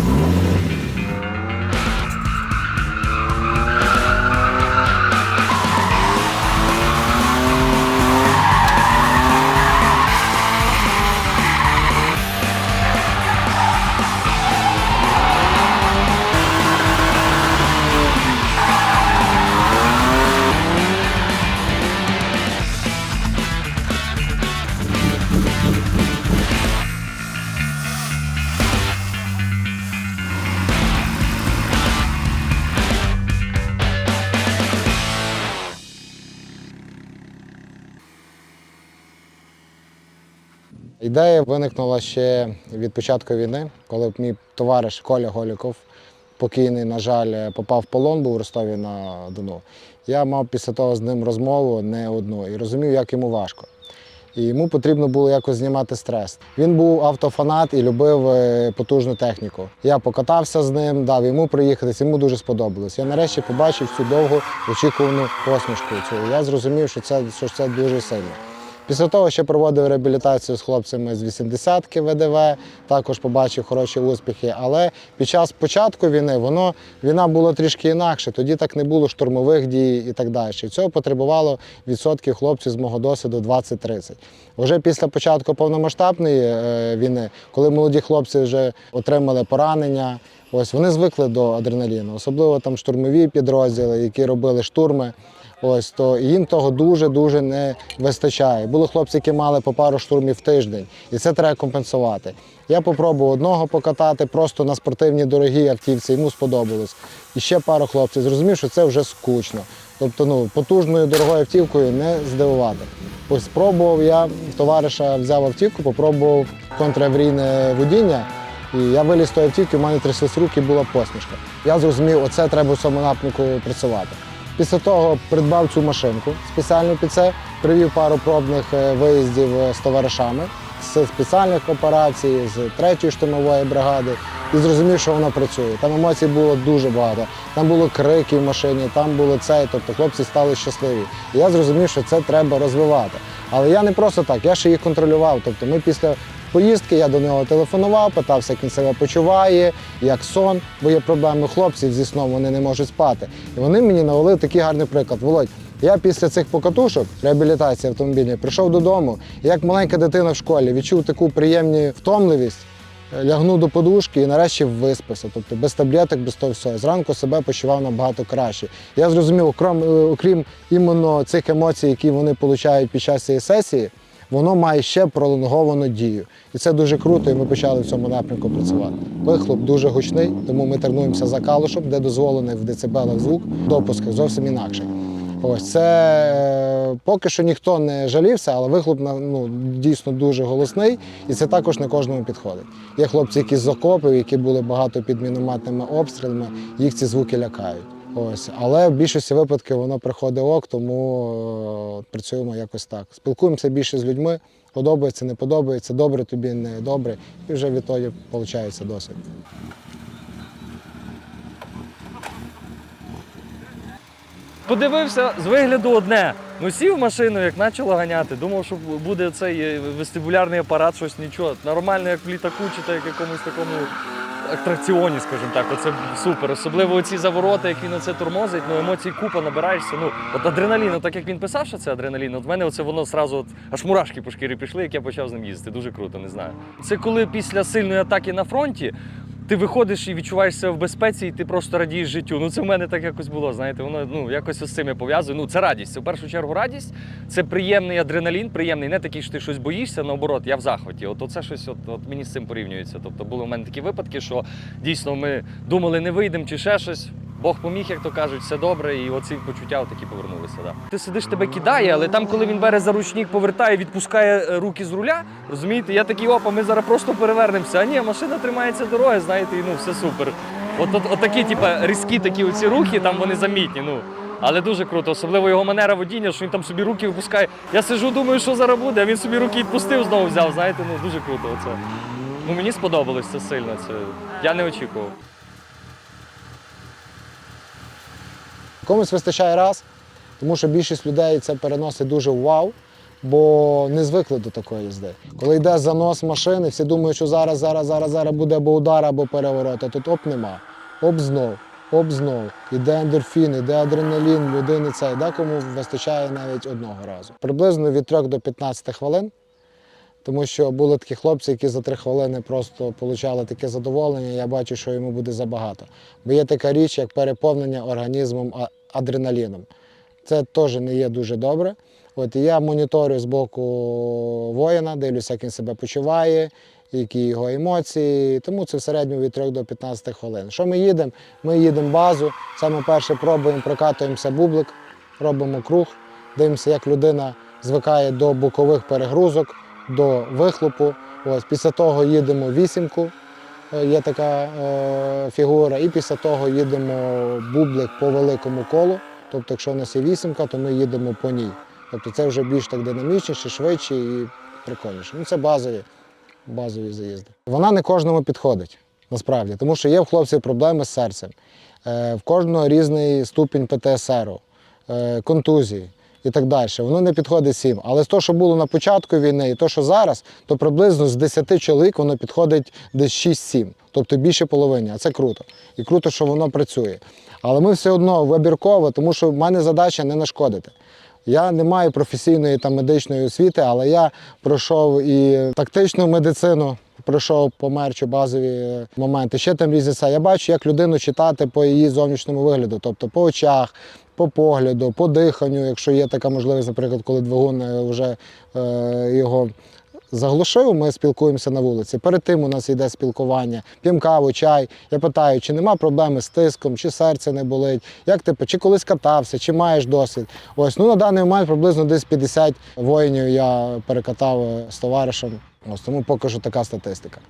Mm-hmm. Ідея виникнула ще від початку війни, коли мій товариш Коля Голіков, покійний, на жаль, попав в полон, був у Ростові на Дону. Я мав після того з ним розмову не одну і розумів, як йому важко. І йому потрібно було якось знімати стрес. Він був автофанат і любив е, потужну техніку. Я покатався з ним, дав йому проїхатися, йому дуже сподобалось. Я нарешті побачив цю довгу очікувану посмішку. Цю. Я зрозумів, що це, що це дуже сильно. Після того ще проводив реабілітацію з хлопцями з 80-ки ВДВ, також побачив хороші успіхи. Але під час початку війни воно війна була трішки інакше. Тоді так не було штурмових дій і так далі. Цього потребувало відсотків хлопців з мого досвіду 20-30. Уже після початку повномасштабної е, війни, коли молоді хлопці вже отримали поранення, ось вони звикли до адреналіну, особливо там штурмові підрозділи, які робили штурми. Ось то їм того дуже-дуже не вистачає. Були хлопці, які мали по пару штурмів в тиждень, і це треба компенсувати. Я попробував одного покатати просто на спортивній дорогій автівці, йому сподобалось. І ще пару хлопців зрозумів, що це вже скучно. Тобто, ну, потужною дорогою автівкою не здивувати. Ось спробував я товариша взяв автівку, попробував контраврійне водіння. І я виліз з тої автівки, в мене тряслись руки, була посмішка. Я зрозумів, оце треба в цьому напрямку працювати. Після того придбав цю машинку спеціально під це, привів пару пробних е, виїздів е, з товаришами з спеціальних операцій, з третьої штурмової бригади і зрозумів, що вона працює. Там емоцій було дуже багато. Там було крики в машині, там було це, тобто хлопці стали щасливі. І я зрозумів, що це треба розвивати. Але я не просто так, я ще їх контролював. Тобто ми після поїздки я до нього телефонував, питався, як він себе почуває, як сон, бо є проблеми хлопців зі сном, вони не можуть спати. І вони мені навели такий гарний приклад. Володь, я після цих покатушок реабілітації автомобільної прийшов додому, і як маленька дитина в школі відчув таку приємну втомливість. е, Лягнув до подушки і нарешті виспався. Тобто без таблеток, без того всього. Зранку себе почував набагато краще. Я зрозумів, окрім, е, окрім іменно цих емоцій, які вони отримують під час цієї сесії, воно має ще пролонговану дію. І це дуже круто, і ми почали в цьому напрямку працювати. Вихлоп дуже гучний, тому ми тренуємося за калушок, де дозволений в децибелах звук, допуск зовсім інакший. Ось це е, поки що ніхто не жалівся, але вихлоп ну, дійсно дуже голосний, і це також не кожному підходить. Є хлопці, які з окопів, які були багато під мінометними обстрілами, їх ці звуки лякають. Ось, але в більшості випадків воно приходить ок, тому е, працюємо якось так. Спілкуємося більше з людьми, подобається, не подобається, добре тобі, не добре, і вже відтоді виходить досвід. Подивився з вигляду одне. Ну сів машину, як почало ганяти. Думав, що буде цей е, вестибулярний апарат, щось нічого. Нормально, як в літаку, чи як якомусь такому атракціоні, скажімо так. Оце супер. Особливо ці завороти, як він оце тормозить, ну емоцій купа набираєшся. Ну, от адреналін, от так як він писав, що це адреналін, от в мене оце воно сразу от, аж мурашки по шкірі пішли, як я почав з ним їздити. Дуже круто, не знаю. Це коли після сильної атаки на фронті. Ти виходиш і відчуваєш себе в безпеці, і ти просто радієш життю. Ну це в мене так якось було. Знаєте, воно ну якось з цим я пов'язую. Ну це радість. Це в першу чергу радість. Це приємний адреналін, приємний, не такий, що ти щось боїшся. Наоборот, я в захваті. От оце щось, от, от мені з цим порівнюється. Тобто були в мене такі випадки, що дійсно ми думали, не вийдемо чи ще щось. Бог поміг, як то кажуть, все добре, і оці почуття такі повернулися. Да. Ти сидиш, тебе кидає, але там, коли він бере за ручник, повертає, відпускає е, руки з руля, розумієте, я такий, опа, ми зараз просто перевернемося. А ні, машина тримається дороги, знаєте, і ну все супер. От, от, от такі, типа, різкі такі оці рухи, там вони замітні. Ну. Але дуже круто, особливо його манера водіння, що він там собі руки випускає. Я сижу, думаю, що зараз буде, а він собі руки відпустив, знову взяв. Знаєте, ну дуже круто. Оце. Ну мені сподобалось це сильно. Це я не очікував. Комусь вистачає раз, тому що більшість людей це переносить дуже вау. бо не звикли до такої їзди. Коли йде занос машини, всі думають, що зараз, зараз, зараз, зараз буде або удар, або переворот, а тут оп нема. Оп знов, оп знов. Іде ендорфін, іде адреналін, людини цей, декому вистачає навіть одного разу. Приблизно від 3 до 15 хвилин. Тому що були такі хлопці, які за три хвилини просто отримали таке задоволення. Я бачу, що йому буде забагато. Бо є така річ, як переповнення організмом адреналіном. Це теж не є дуже добре. От я моніторю з боку воїна, дивлюся, як він себе почуває, які його емоції. Тому це в середньому від 3 до 15 хвилин. Що ми їдемо? Ми їдемо базу. Саме перше пробуємо, прокатуємося бублик, робимо круг, дивимося, як людина звикає до бокових перегрузок, до вихлопу. Ось після того їдемо вісімку. Є така е, фігура, і після того їдемо бублик по великому колу. Тобто, якщо в нас є вісімка, то ми їдемо по ній. Тобто це вже більш так динамічніше, швидше і прикольніше. Ну, це базові, базові заїзди. Вона не кожному підходить, насправді, тому що є в хлопців проблеми з серцем. Е, в кожного різний ступінь ПТСР, е, контузії і так далі. Воно не підходить всім. Але з того, що було на початку війни, і то, що зараз, то приблизно з 10 чоловік воно підходить десь 6-7, тобто більше половини. А це круто. І круто, що воно працює. Але ми все одно вибірково, тому що в мене задача не нашкодити. Я не маю професійної та медичної освіти, але я пройшов і тактичну медицину, пройшов по мерчу базові моменти. Ще там різні це. Я бачу, як людину читати по її зовнішньому вигляду, тобто по очах, по погляду, по диханню, якщо є така можливість, наприклад, коли двигун е, вже е, його заглушив, ми спілкуємося на вулиці. Перед тим у нас йде спілкування, п'ємо каву, чай. Я питаю, чи нема проблеми з тиском, чи серце не болить, як ти чи колись катався, чи маєш досвід. Ось ну на даний момент приблизно десь 50 воїнів я перекатав е, з товаришем. Ось тому поки що така статистика.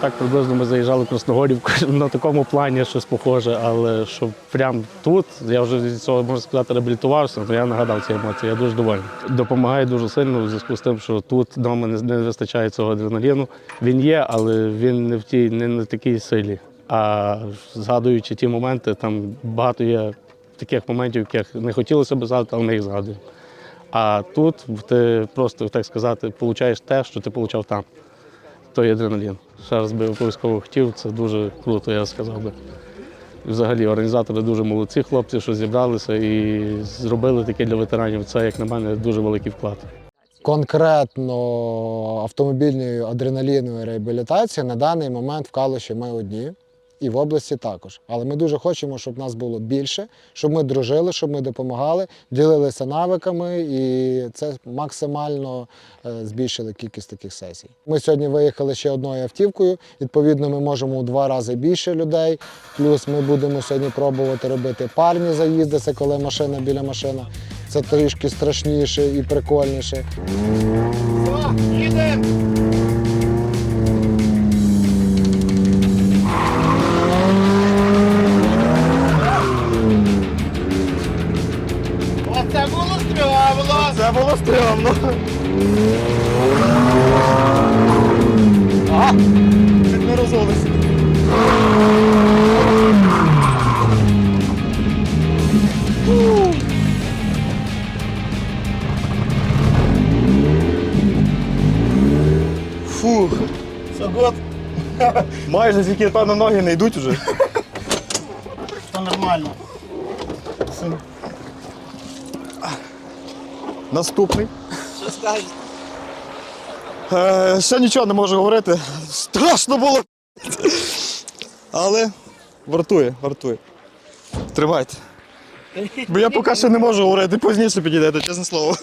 Так приблизно ми заїжджали в Красногорівку на такому плані щось похоже, але щоб прям тут, я вже від цього можна сказати, реабілітувався, то я нагадав ці емоції, я дуже довольний. Допомагає дуже сильно в зв'язку з тим, що тут вдома не, не вистачає цього адреналіну. Він є, але він не в тій, не на такій силі. А згадуючи ті моменти, там багато є таких моментів, яких не хотілося б згадати, але ми їх згадуємо. А тут ти просто, так сказати, получаєш те, що ти отримав там той адреналін. Ще раз би обов'язково хотів, це дуже круто, я сказав би. Взагалі, організатори дуже молодці хлопці, що зібралися і зробили таке для ветеранів. Це, як на мене, дуже великий вклад. Конкретно автомобільною адреналінової реабілітації на даний момент в Калуші ми одні. І в області також. Але ми дуже хочемо, щоб нас було більше, щоб ми дружили, щоб ми допомагали, ділилися навиками, і це максимально е, збільшили кількість таких сесій. Ми сьогодні виїхали ще одною автівкою. Відповідно, ми можемо у два рази більше людей. Плюс ми будемо сьогодні пробувати робити парні заїзди, це коли машина біля машини. Це трішки страшніше і прикольніше. Оце було стрьомно. Не розулися. Фух. Сагот, Майже тільки, певно, ноги не йдуть вже. це нормально. Наступний. Що скажете? Е, ще нічого не можу говорити. Страшно було. Але вартує, вартує. Тривайте. Бо я поки що не можу говорити, пізніше підійдете, чесне слово.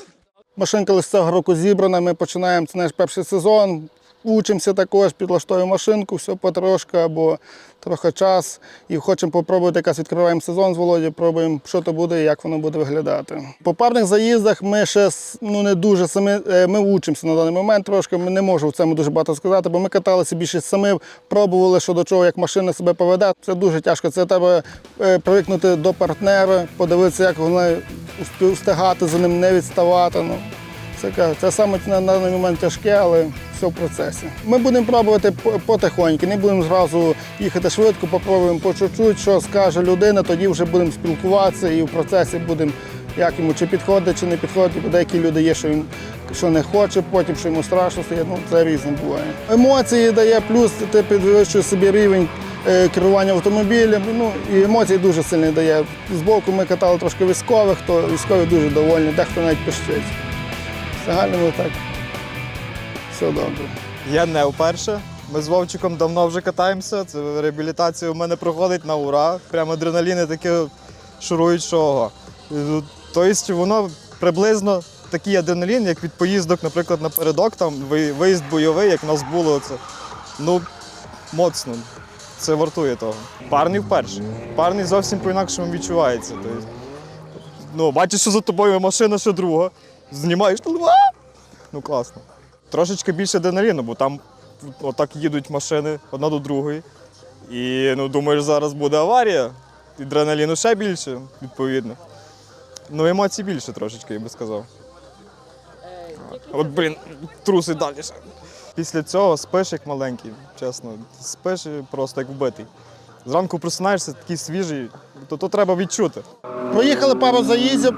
Машинка лише цього року зібрана, ми починаємо це наш перший сезон. Учимося також, підлаштовуємо машинку, все потрошки або трохи час. І хочемо попробувати якось відкриваємо сезон з Володі, пробуємо, що то буде і як воно буде виглядати. По парних заїздах ми ще ну, не дуже самі, е, ми учимося на даний момент трошки. Ми не можу в цьому дуже багато сказати, бо ми каталися більше самі, пробували, що до чого, як машина себе поведе. Це дуже тяжко. Це треба е, привикнути до партнера, подивитися, як вони встигати за ним, не відставати. Ну. Це, це саме на даний момент тяжке, але все в процесі. Ми будемо пробувати по- потихоньку, не будемо зразу їхати швидко, попробуємо по чуть-чуть, що скаже людина, тоді вже будемо спілкуватися і в процесі будемо, як йому чи підходить, чи не підходить. Деякі люди є, що він що не хоче, потім що йому страшно стає. Ну це різне буває. Емоції дає, плюс ти підвищуєш собі рівень. е, Керування автомобілем, ну і емоції дуже сильні дає. Збоку ми катали трошки військових, то військові дуже довольні, дехто навіть пищить. В загальному так. Все добре. Я не вперше. Ми з Вовчиком давно вже катаємося. Це реабілітація у мене проходить на ура. Прямо адреналіни таке шурують, що. Ну, Тобто воно приблизно такий адреналін, як від поїздок, наприклад, напередок, там виїзд бойовий, як в нас було це. Ну, моцно. Це вартує того. Парний вперше. Парний зовсім по-інакшому відчувається. Тобто, ну, бачиш, що за тобою машина ще друга. Знімаєш, а! ну класно. Трошечки більше адреналіну, бо там отак їдуть машини одна до другої. І ну, думаєш, зараз буде аварія. І Адреналіну ще більше, відповідно. Ну, емоцій більше трошечки, я би сказав. От, блін, труси далі. ще. Після цього спиш як маленький, чесно. Спиш просто як вбитий. Зранку просинаєшся такий свіжий, то, то треба відчути. Проїхали пару заїздів,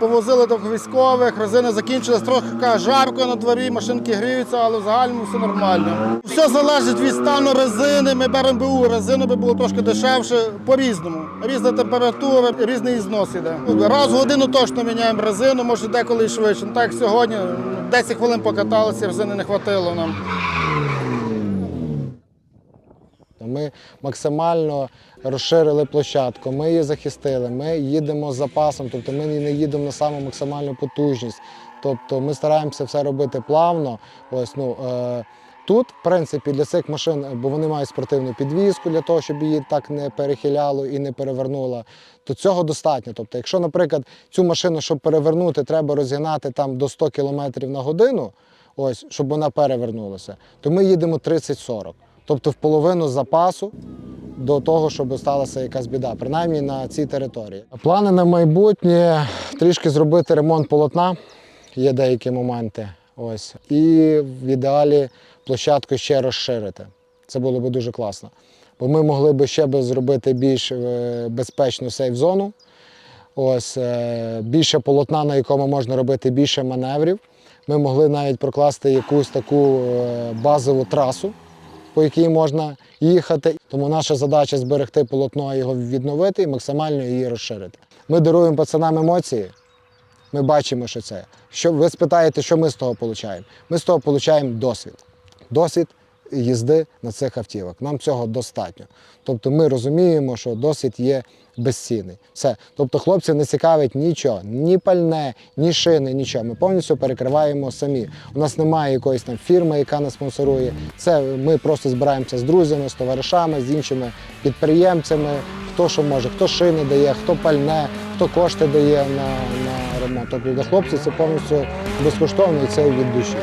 повозили до військових, резина закінчилась, трохи жарко на дворі, машинки гріються, але в загальному все нормально. Все залежить від стану резини. Ми беремо БУ, резину би було трошки дешевше, по-різному. Різна температура, різний ізнос іде. Раз в годину точно міняємо резину, може деколи і швидше. Ну, Так як сьогодні ну, 10 хвилин покаталися, резини не хватило нам. Ми максимально розширили площадку, ми її захистили, ми їдемо з запасом, тобто ми не їдемо на саму максимальну потужність. Тобто ми стараємося все робити плавно. Ось, ну, е, тут, в принципі, для цих машин, бо вони мають спортивну підвізку для того, щоб її так не перехиляло і не перевернуло, то цього достатньо. Тобто, якщо, наприклад, цю машину, щоб перевернути, треба розігнати там до 100 км на годину, ось, щоб вона перевернулася, то ми їдемо 30-40. Тобто в половину запасу до того, щоб сталася якась біда, принаймні на цій території. Плани на майбутнє трішки зробити ремонт полотна, є деякі моменти. Ось. І в ідеалі площадку ще розширити. Це було б дуже класно. Бо ми могли б ще би зробити більш е, безпечну сейф-зону. Ось е, більше полотна, на якому можна робити більше маневрів. Ми могли навіть прокласти якусь таку е, базову трасу, по якій можна їхати. Тому наша задача зберегти полотно, його відновити і максимально її розширити. Ми даруємо пацанам емоції. Ми бачимо, що це. Що ви спитаєте, що ми з того получаємо? Ми з того получаємо досвід. Досвід їзди на цих автівок. Нам цього достатньо. Тобто ми розуміємо, що досвід є безцінний. Все. Тобто хлопців не цікавить нічого, ні пальне, ні шини, нічого. Ми повністю перекриваємо самі. У нас немає якоїсь там фірми, яка нас спонсорує. Це ми просто збираємося з друзями, з товаришами, з іншими підприємцями. Хто що може, хто шини дає, хто пальне, хто кошти дає на, на ремонт. Тобто для хлопців це повністю безкоштовно і це від душі.